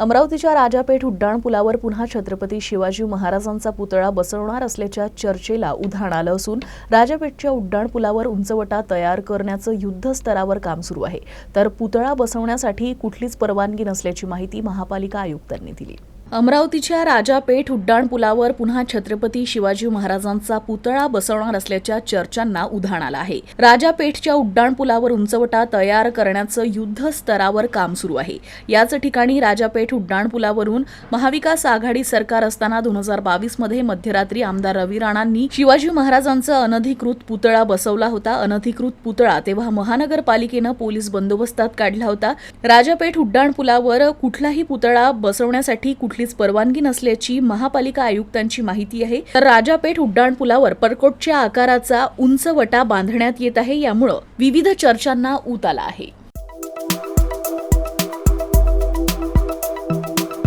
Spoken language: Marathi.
अमरावतीच्या राजापेठ उड्डाणपुलावर पुन्हा छत्रपती शिवाजी महाराजांचा पुतळा बसवणार असल्याच्या चर्चेला उधाण आलं असून राजापेठच्या उड्डाणपुलावर उंचवटा तयार करण्याचं युद्धस्तरावर काम सुरू आहे. तर पुतळा बसवण्यासाठी कुठलीच परवानगी नसल्याची माहिती महापालिका आयुक्तांनी दिली. अमरावतीच्या राजापेठ उड्डाणपुलावर पुन्हा छत्रपती शिवाजी महाराजांचा पुतळा बसवणार असल्याच्या चर्चांना उधाण आलं आहे. राजापेठच्या उड्डाणपुलावर उंचवटा तयार करण्याचं युद्ध स्तरावर काम सुरू आहे. याच ठिकाणी राजापेठ उड्डाणपुलावरून महाविकास आघाडी सरकार असताना दोन हजार बावीसमध्ये मध्यरात्री आमदार रवी राणांनी शिवाजी महाराजांचा अनधिकृत पुतळा बसवला होता. अनधिकृत पुतळा तेव्हा महानगरपालिकेनं पोलीस बंदोबस्तात काढला होता. राजापेठ उड्डाणपुलावर कुठलाही पुतळा बसवण्यासाठी कुठलीच परवानगी नसल्याची महापालिका आयुक्तांची माहिती आहे. तर राजापेठ उड्डाणपुलावर परकोटच्या आकाराचा उंच वटा बांधण्यात येत आहे. यामुळं विविध चर्चांना ऊत आला आहे.